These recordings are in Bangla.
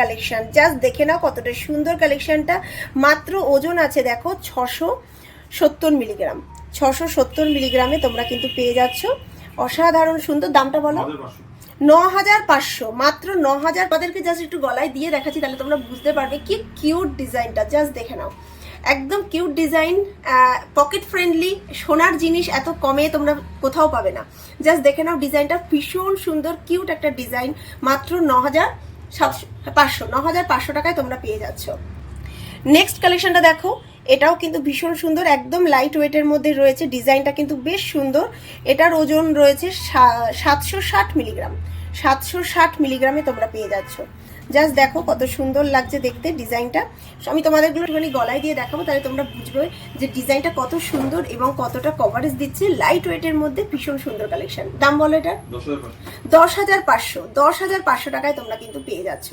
কালেকশন জাস্ট দেখে নাও কতটা সুন্দর কালেকশনটা মাত্র ওজন আছে দেখো ছশো সত্তর মিলিগ্রাম ছশো সত্তর মিলিগ্রামে তোমরা কিন্তু পেয়ে যাচ্ছ। অসাধারণ সুন্দর। দামটা বলো? ন হাজার পাঁচশো। মাত্র ন হাজার তাদেরকে জাস্ট একটু গলায় দিয়ে দেখাচ্ছি তাহলে তোমরা বুঝতে পারবে কি কিউট ডিজাইনটা জাস্ট দেখে নাও। একদম কিউট ডিজাইন পকেট ফ্রেন্ডলি সোনার জিনিস এত কমে তোমরা কোথাও পাবে না। জাস্ট দেখে নাও ডিজাইনটা ভীষণ সুন্দর কিউট একটা ডিজাইন মাত্র ন হাজার সাতশো, পাঁচশো, ন হাজার পাঁচশো টাকায় তোমরা পেয়ে যাচ্ছ। নেক্সট কালেকশনটা দেখো। এটাও কিন্তু ভীষণ সুন্দর, একদম লাইট ওয়েটের মধ্যে রয়েছে। ডিজাইনটা কিন্তু বেশ সুন্দর। এটার ওজন রয়েছে সাতশো ষাট মিলিগ্রাম সাতশো ষাট মিলিগ্রামে তোমরা পেয়ে যাচ্ছ। জাস্ট দেখো কত সুন্দর লাগছে দেখতে ডিজাইনটা। আমি তোমাদেরগুলো একটুখানি গলায় দিয়ে দেখাবো তাহলে তোমরা বুঝবে যে ডিজাইনটা কত সুন্দর এবং কতটা কভারেজ দিচ্ছে লাইট ওয়েটের মধ্যে ভীষণ সুন্দর কালেকশন দাম বলো এটা? দশ হাজার পাঁচশো। দশ হাজার পাঁচশো। দশ হাজার পাঁচশো টাকায় তোমরা কিন্তু পেয়ে যাচ্ছ।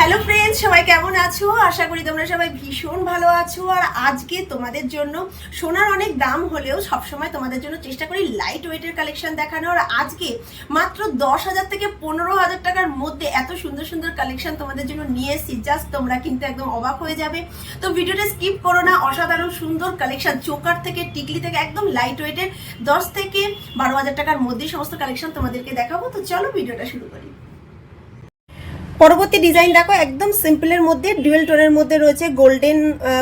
হ্যালো ফ্রেন্ডস সবাই কেমন আছো? আশা করি তোমরা সবাই ভীষণ ভালো আছো। আর আজকে তোমাদের জন্য সোনার অনেক দাম হলেও সবসময় তোমাদের জন্য চেষ্টা করি লাইট ওয়েটের কালেকশন আর আজকে মাত্র দশ হাজার থেকে পনেরো হাজার টাকার মধ্যে এত সুন্দর সুন্দর কালেকশন তোমাদের জন্য নিয়ে এসেছি। জাস্ট তোমরা কিন্তু একদম অবাক হয়ে যাবে। তো ভিডিওটা স্কিপ করো না, অসাধারণ সুন্দর কালেকশন চোকার থেকে, টিকলি থেকে, একদম লাইট ওয়েটের দশ থেকে বারো হাজার টাকার মধ্যে সমস্ত কালেকশন তোমাদেরকে দেখাবো। তো চলো ভিডিওটা শুরু করি। পরবর্তী ডিজাইন দেখো, একদম সিম্পলের মধ্যে ডুয়েল টোনের মধ্যে রয়েছে গোল্ডেন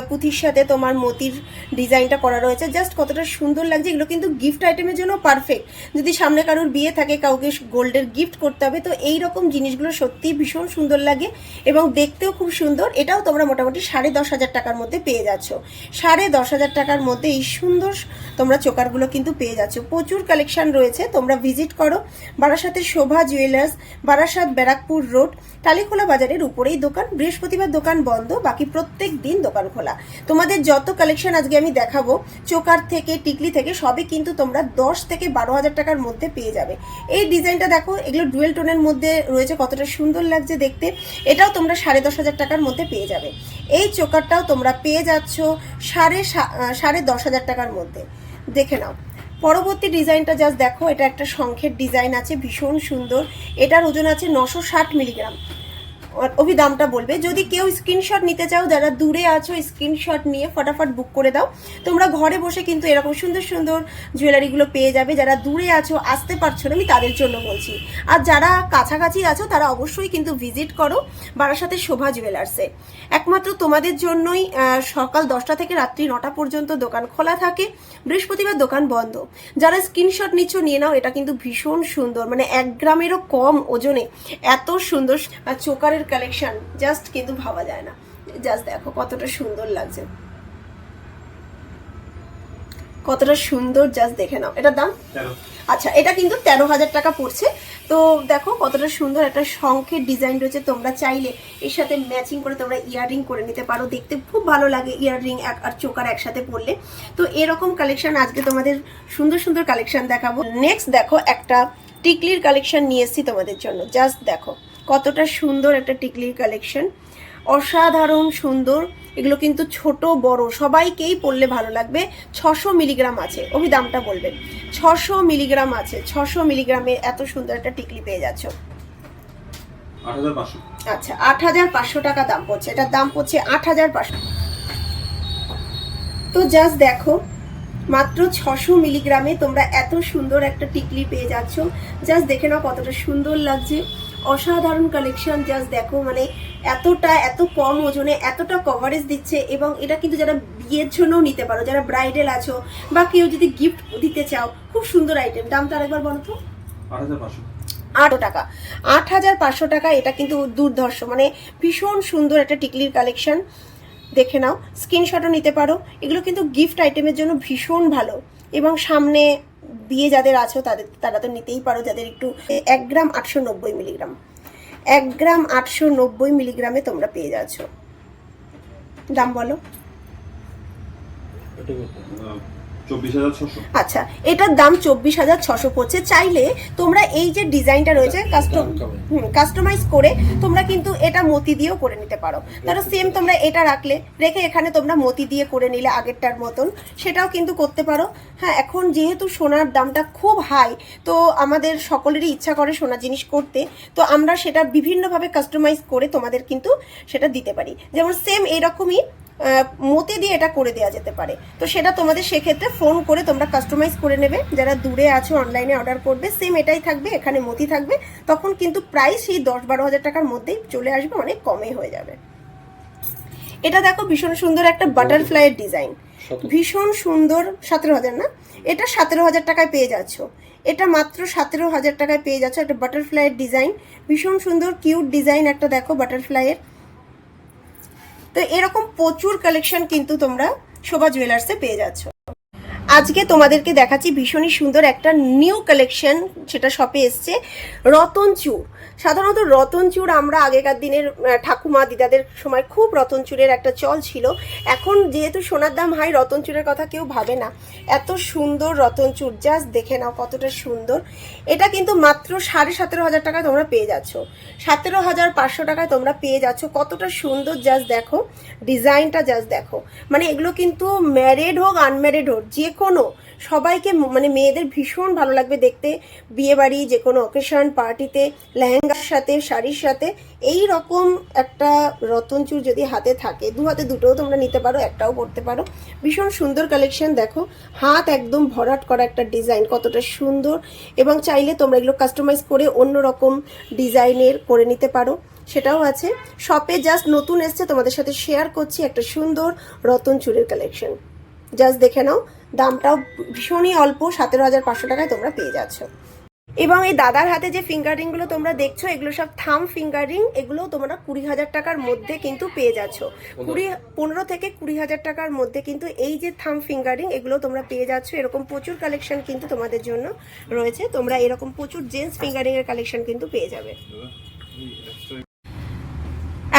পুঁথির সাথে তোমার মতির ডিজাইনটা করা রয়েছে। জাস্ট কতটা সুন্দর লাগছে, এগুলো কিন্তু গিফট আইটেমের জন্য পারফেক্ট যদি সামনে কারোর বিয়ে থাকে, কাউকে গোল্ডের গিফট করতে হবে, তো এই রকম জিনিসগুলো সত্যিই ভীষণ সুন্দর লাগে এবং দেখতেও খুব সুন্দর। এটাও তোমরা মোটামুটি সাড়ে দশ হাজার টাকার মধ্যে পেয়ে যাচ্ছ। সাড়ে দশ হাজার টাকার মধ্যে এই সুন্দর তোমরা চোকারগুলো কিন্তু পেয়ে যাচ্ছ। প্রচুর কালেকশন রয়েছে, তোমরা ভিজিট করো। বারাসাতের শোভা জুয়েলার্স বারাসাত ব্যারাকপুর রোড টালিখোলা বাজারের উপরেই দোকান, বৃহস্পতিবার দোকান বন্ধ, বাকি প্রত্যেক দিন দোকান খোলা। তোমাদের যত কালেকশন আজকে আমি দেখাবো, চোকার থেকে, টিকলি থেকে, সবই কিন্তু তোমরা দশ থেকে বারো হাজার টাকার মধ্যে পেয়ে যাবে। এই ডিজাইনটা দেখো, এগুলো ডুয়েল টোনের মধ্যে রয়েছে, কতটা সুন্দর লাগছে দেখতে। এটাও তোমরা সাড়ে দশ হাজার টাকার মধ্যে পেয়ে যাবে। এই চোকারটাও তোমরা পেয়ে যাচ্ছ সাড়ে সাড়ে দশ হাজার টাকার মধ্যে। দেখে নাও। পরবর্তী ডিজাইনটা জাস্ট দেখো, এটা একটা শঙ্খের ডিজাইন আছে, ভীষণ সুন্দর। এটার ওজন আছে নশো ষাট মিলিগ্রাম। অভি দামটা বলবে। যদি কেউ স্ক্রিনশট নিতে চাও, যারা দূরে আছো স্ক্রিনশট নিয়ে ফটাফট বুক করে দাও। তোমরা ঘরে বসে কিন্তু এরকম সুন্দর সুন্দর জুয়েলারিগুলো পেয়ে যাবে। যারা দূরে আছো, আসতে পারছ না, আমি তাদের জন্য বলছি। আর যারা কাছাকাছি আছো, তারা অবশ্যই কিন্তু ভিজিট করো বারাসাতের শোভা জুয়েলার্সে একমাত্র তোমাদের জন্যই সকাল দশটা থেকে রাত্রি নটা পর্যন্ত দোকান খোলা থাকে। বৃহস্পতিবার দোকান বন্ধ। যারা স্ক্রিনশট নিচ্ছ, নিয়ে নাও। এটা কিন্তু ভীষণ সুন্দর। মানে এক গ্রামেরও কম ওজনে এত সুন্দর চোকারের কালেকশন জাস্ট কিন্তু ভাবা যায় না। জাস্ট দেখো কতটা সুন্দর লাগছে। কতটা সুন্দর জাস্ট দেখে নাও। এটার দাম? আচ্ছা এটা কিন্তু তেরো হাজার টাকা পড়ছে। তো দেখো কতটা সুন্দর একটা শঙ্খের ডিজাইন রয়েছে। তোমরা চাইলে এর সাথে ম্যাচিং করে তোমরা ইয়াররিং করে নিতে পারো। দেখতে খুব ভালো লাগে ইয়াররিং এক আর চোকার একসাথে পরলে। তো এরকম কালেকশন আজকে তোমাদের সুন্দর সুন্দর কালেকশন দেখাবো। নেক্সট দেখো একটা টিকলির কালেকশন নিয়ে এসেছি তোমাদের জন্য। জাস্ট দেখো। কতটা সুন্দর একটা টিকলির কালেকশন অসাধারণ সুন্দর এগুলো কিন্তু ছোট বড় সবাইকেই পড়লে ভালো লাগবে। ছশো মিলিগ্রাম আছে অভি দামটা বলবেন। ছশো মিলিগ্রাম আছে ছশো মিলিগ্রামে এত সুন্দর একটা টিকলি পেয়ে যাচ্ছ। আচ্ছা আট হাজার পাঁচশো টাকা দাম পড়ছে এটার দাম পড়ছে আট হাজার পাঁচশো। তো জাস্ট দেখো মাত্র ছশো মিলিগ্রামে তোমরা এত সুন্দর একটা টিকলি পেয়ে যাচ্ছ। জাস্ট দেখে নাও কতটা সুন্দর লাগছে। অসাধারণ কালেকশন জাস্ট দেখো মানে এতটা এত কম ওজনে এতটা কভারেজ দিচ্ছে এবং এটা কিন্তু যারা বিয়ের জন্যও নিতে পারো যারা ব্রাইডাল আছো বা কেউ যদি গিফট দিতে চাও খুব সুন্দর আইটেম দামটা আরেকবার বলো তো? আট হাজার পাঁচশো। আট টাকা। আট হাজার পাঁচশো টাকা এটা কিন্তু দুর্ধর্ষ মানে ভীষণ সুন্দর একটা টিকলির কালেকশন দেখে নাও স্ক্রিনশটও নিতে পারো। এগুলো কিন্তু গিফট আইটেমের জন্য ভীষণ ভালো। এবং সামনে বিয়ে যাদের আছো তাদের, তারা তো নিতেই পারো যাদের একটু, এক গ্রাম আটশো নব্বই মিলিগ্রাম এক গ্রাম আটশো নব্বই মিলিগ্রামে তোমরা পেয়ে যাচ্ছ। দাম বলো। আচ্ছা এটার দাম চব্বিশ হাজার ছশো পড়ছে। চাইলে তোমরা এই যে ডিজাইনটা রয়েছে কাস্টম কাস্টমাইজ করে তোমরা কিন্তু এটা মতি দিয়েও করে নিতে পারো। ধরো সেম তোমরা এটা রাখলে রেখে এখানে তোমরা মতি দিয়ে করে নিলে আগেরটার মতন সেটাও কিন্তু করতে পারো। হ্যাঁ এখন যেহেতু সোনার দামটা খুব হাই তো আমাদের সকলেরই ইচ্ছা করে সোনা জিনিস করতে। তো আমরা সেটা বিভিন্নভাবে কাস্টমাইজ করে তোমাদের কিন্তু সেটা দিতে পারি। যেমন সেম এইরকমই আহ, মতি দিয়ে এটা করে দেওয়া যেতে পারে। তো সেটা তোমাদের সেক্ষেত্রে ফোন করে তোমরা কাস্টমাইজ করে নেবে। যারা দূরে আছো অনলাইনে অর্ডার করবে সেম এটাই থাকবে এখানে মতি থাকবে। তখন কিন্তু প্রাইস সেই দশ বারো হাজার টাকার মধ্যেই চলে আসবে অনেক কমে হয়ে যাবে। এটা দেখো ভীষণ সুন্দর একটা বাটারফ্লাইয়ের ডিজাইন ভীষণ সুন্দর সতেরো হাজার না? এটা সতেরো হাজার টাকায় পেয়ে যাচ্ছ। এটা মাত্র সতেরো হাজার টাকায় পেয়ে যাচ্ছ একটা বাটারফ্লাইয়ের ডিজাইন ভীষণ সুন্দর কিউট ডিজাইন একটা দেখো বাটারফ্লাইয়ের তো এরকম প্রচুর কালেকশন কিন্তু তোমরা শোভা জুয়েলার্সে পেয়ে যাচ্ছ। আজকে তোমাদেরকে দেখাচ্ছি ভীষণই সুন্দর একটা নিউ কালেকশন সেটা শপে এসছে, রতন চূড় সাধারণত রতন চূড় আমরা আগেকার দিনের ঠাকুমা দিদাদের সময় খুব রতন চূড়ের একটা চল ছিল। এখন যেহেতু সোনার দাম হাই রতন চূড়ের কথা কেউ ভাবে না। এত সুন্দর রতন চূড় জাস্ট দেখে নাও কতটা সুন্দর। এটা কিন্তু মাত্র সাড়ে সতেরো হাজার টাকায় তোমরা পেয়ে যাচ্ছ। সতেরো হাজার পাঁচশো টাকায় তোমরা পেয়ে যাচ্ছ। কতটা সুন্দর জাস্ট দেখো। ডিজাইনটা জাস্ট দেখো। মানে এগুলো কিন্তু ম্যারেড হোক আনম্যারেড হোক, যে কোনো সবাইকে মানে মেয়েদের ভীষণ ভালো লাগবে দেখতে। বিয়ে বাড়ি যে কোনো অকেশন পার্টিতে লেহেঙ্গার সাথে, শাড়ির সাথে, এই রকম একটা রতনচুর যদি হাতে থাকে দু হাতে দুটোও তোমরা নিতে পারো, একটাও পরতে পারো। ভীষণ সুন্দর কালেকশন দেখো। হাত একদম ভরাট করা একটা ডিজাইন কতটা সুন্দর। এবং চাইলে তোমরা এগুলো কাস্টমাইজ করে অন্য রকম ডিজাইনের করে নিতে পারো। সেটাও আছে। শপে জাস্ট নতুন এসছে, তোমাদের সাথে শেয়ার করছি একটা সুন্দর রতন চুরের কালেকশন জাস্ট দেখে নাও। দামটাও ভীষণই অল্প, সতেরো হাজার পাঁচশো টাকায় তোমরা পেয়ে যাচ্ছ। এবং এই দাদার হাতে যে ফিঙ্গারিংগুলো তোমরা দেখছ, এগুলো সব থাম ফিঙ্গারিং এগুলো তোমরা কুড়ি হাজার টাকার মধ্যে কিন্তু পেয়ে যাচ্ছ। কুড়ি, পনেরো থেকে কুড়ি হাজার টাকার মধ্যে কিন্তু এই যে থাম ফিঙ্গারিং এগুলো তোমরা পেয়ে যাচ্ছ। এরকম প্রচুর কালেকশন কিন্তু তোমাদের জন্য রয়েছে। তোমরা এরকম প্রচুর জেন্টস ফিঙ্গারিং এর কালেকশন কিন্তু পেয়ে যাবে।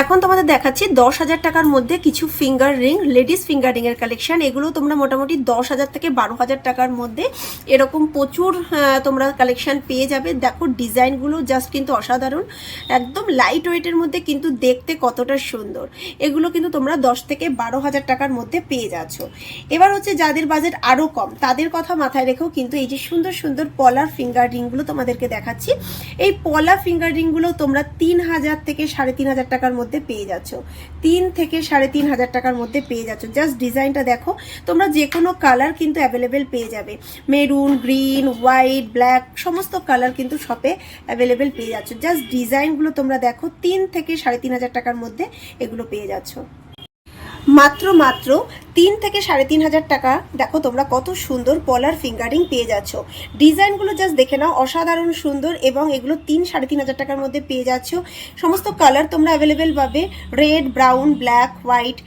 এখন তোমাদের দেখাচ্ছি দশ হাজার টাকার মধ্যে কিছু finger ring ladies finger ring এর কালেকশন এগুলো তোমরা মোটামুটি দশ হাজার থেকে বারো হাজার টাকার মধ্যে এরকম প্রচুর তোমরা কালেকশন পেয়ে যাবে। দেখো ডিজাইনগুলো জাস্ট কিন্তু অসাধারণ। একদম লাইট ওয়েটের মধ্যে কিন্তু দেখতে কতটা সুন্দর। এগুলো কিন্তু তোমরা দশ থেকে বারো হাজার টাকার মধ্যে পেয়ে যাচ্ছ। এবার হচ্ছে যাদের বাজেট আরও কম, তাদের কথা মাথায় রেখেও কিন্তু এই যে সুন্দর সুন্দর পলার ফিঙ্গার রিংগুলো তোমাদেরকে দেখাচ্ছি। এই পলা ফিঙ্গার রিংগুলো তোমরা তিন হাজার থেকে সাড়ে তিন হাজার টাকার মধ্যে পেয়ে যাচ্ছ। তিন থেকে সাড়ে তিন হাজার টাকার মধ্যে পেয়ে যাচ্ছ। জাস্ট ডিজাইনটা দেখো, তোমরা যে কোনো কালার কিন্তু অ্যাভেলেবেল পেয়ে যাবে। মেরুন গ্রিন হোয়াইট ব্ল্যাক সমস্ত কালার কিন্তু শপে অ্যাভেলেবেল পেয়ে যাচ্ছ। জাস্ট ডিজাইনগুলো তোমরা দেখো, তিন থেকে সাড়ে তিন হাজার টাকার মধ্যে এগুলো পেয়ে যাচ্ছ। মাত্র মাত্র তিন থেকে সাড়ে তিন হাজার টাকা। দেখো তোমরা কত সুন্দর পলার ফিঙ্গারিং পেয়ে যাচ্ছ। ডিজাইনগুলো জাস্ট দেখে নাও অসাধারণ সুন্দর এবং এগুলো তিন সাড়ে তিন হাজার টাকার মধ্যে পেয়ে যাচ্ছ। সমস্ত কালার তোমরা অ্যাভেলেবেল পাবে। Red brown black white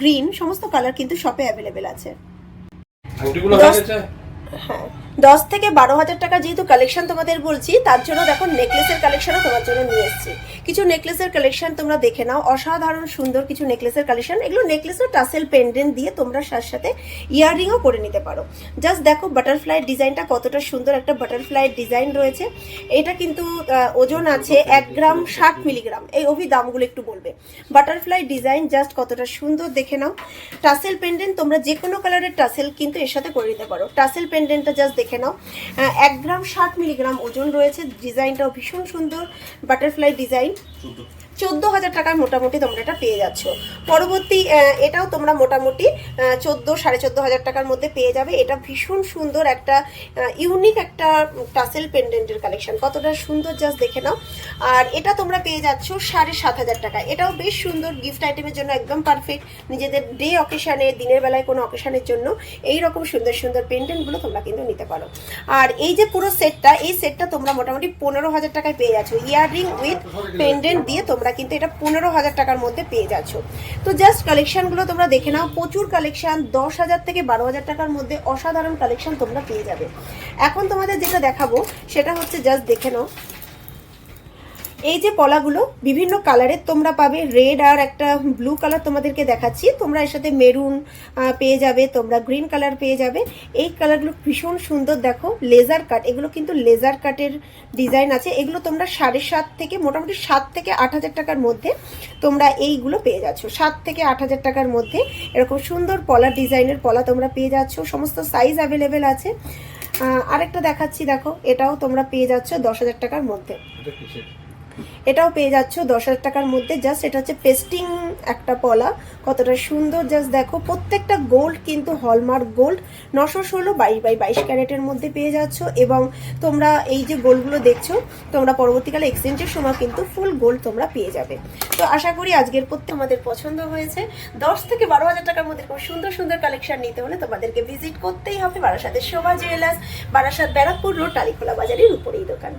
green সমস্ত কালার কিন্তু শপে অ্যাভেলেবেল আছে। হ্যাঁ। দশ থেকে বারো হাজার টাকা যেহেতু কালেকশন তোমাদের বলছি, তার জন্য দেখো নেকলেসের কালেকশনও তোমার জন্য নিয়ে এসেছি। কিছু নেকলেসের কালেকশন তোমরা দেখে নাও। অসাধারণ, সুন্দর কিছু নেকলেসের কালেকশন এগুলো নেকলেস ও টাসেল পেন্ডেন্ট দিয়ে তোমরা সার সাথে ইয়াররিংও করে নিতে পারো। জাস্ট দেখো বাটারফ্লাই ডিজাইনটা কতটা সুন্দর একটা বাটারফ্লাই ডিজাইন রয়েছে। এটা কিন্তু ওজন আছে এক গ্রাম ষাট মিলিগ্রাম এই অভি দামগুলো একটু বলবে। বাটারফ্লাই ডিজাইন জাস্ট কতটা সুন্দর দেখে নাও। টাসেল পেন্ডেন্ট তোমরা যে কোনো কালারের টাসেল কিন্তু এর সাথে করে নিতে পারো। টাসেল পেন্ডেন্টটা জাস্ট দেখে নাও। এক গ্রাম ষাট মিলিগ্রাম ওজন রয়েছে। ডিজাইনটাও ভীষণ সুন্দর। Butterfly design. চোদ্দ হাজার টাকার মোটামুটি তোমরা এটা পেয়ে যাচ্ছ। পরবর্তী এটাও তোমরা মোটামুটি চোদ্দ, সাড়ে চোদ্দ হাজার টাকার মধ্যে পেয়ে যাবে। এটা ভীষণ সুন্দর একটা ইউনিক একটা টাসেল পেন্ডেন্টের কালেকশন কতটা সুন্দর জাস্ট দেখে নাও। আর এটা তোমরা পেয়ে যাচ্ছ সাড়ে সাত হাজার টাকা। এটাও বেশ সুন্দর গিফট আইটেমের জন্য একদম পারফেক্ট নিজেদের ডে অকেশানে দিনের বেলায় কোনো অকেশানের জন্য এই রকম সুন্দর সুন্দর পেন্ডেন্টগুলো তোমরা কিন্তু নিতে পারো। আর এই যে পুরো সেটটা এই সেটটা তোমরা মোটামুটি পনেরো হাজার টাকায় পেয়ে যাচ্ছ। ইয়াররিং উইথ পেন্ডেন্ট দিয়ে তোমরা কিন্তু এটা পনেরো হাজার টাকার মধ্যে পেয়ে যাচ্ছ। তো জাস্ট কালেকশনগুলো তোমরা দেখে নাও, প্রচুর কালেকশন দশ হাজার থেকে বারো হাজার টাকার মধ্যে অসাধারণ কালেকশন তোমরা পেয়ে যাবে। এখন তোমাদের যেটা দেখাবো, সেটা হচ্ছে জাস্ট দেখে নাও এই যে পলাগুলো, বিভিন্ন কালারের তোমরা পাবে রেড আর একটা ব্লু কালার তোমাদেরকে দেখাচ্ছি। তোমরা এর সাথে মেরুন পেয়ে যাবে, তোমরা গ্রিন কালার পেয়ে যাবে। এই কালারগুলো ভীষণ সুন্দর দেখো লেজার কাট এগুলো কিন্তু লেজার কাটের ডিজাইন আছে। এগুলো তোমরা সাড়ে সাত থেকে, মোটামুটি সাত থেকে আট হাজার টাকার মধ্যে তোমরা এইগুলো পেয়ে যাচ্ছ। সাত থেকে আট হাজার টাকার মধ্যে এরকম সুন্দর পলা ডিজাইনের পলা তোমরা পেয়ে যাচ্ছ। সমস্ত সাইজ অ্যাভেলেবেল আছে। আরেকটা দেখাচ্ছি দেখো, এটাও তোমরা পেয়ে যাচ্ছ দশ হাজার টাকার মধ্যে। এটাও পেয়ে যাচ্ছ দশ হাজার টাকার মধ্যে। জাস্ট এটা হচ্ছে পেস্টিং একটা পলা। কতটা সুন্দর। জাস্ট দেখো, প্রত্যেকটা গোল্ড কিন্তু হলমার্ক গোল্ড নশো ষোলো বাইশ বাই বাইশ ক্যারেটের মধ্যে পেয়ে যাচ্ছ এবং তোমরা এই যে গোল্ডগুলো দেখছ, তোমরা পরবর্তীকালে এক্সচেঞ্জের সময় কিন্তু ফুল গোল্ড তোমরা পেয়ে যাবে। তো আশা করি আজকের প্রত্যেক আমাদের পছন্দ হয়েছে। দশ থেকে বারো হাজার টাকার মধ্যে খুব সুন্দর সুন্দর কালেকশন নিতে হলে তোমাদেরকে ভিজিট করতেই হবে। বারাসাতের শোভা জুয়েলার্স বারাসাত ব্যারাকপুর রোড টালিখোলা বাজারের উপরেই দোকান।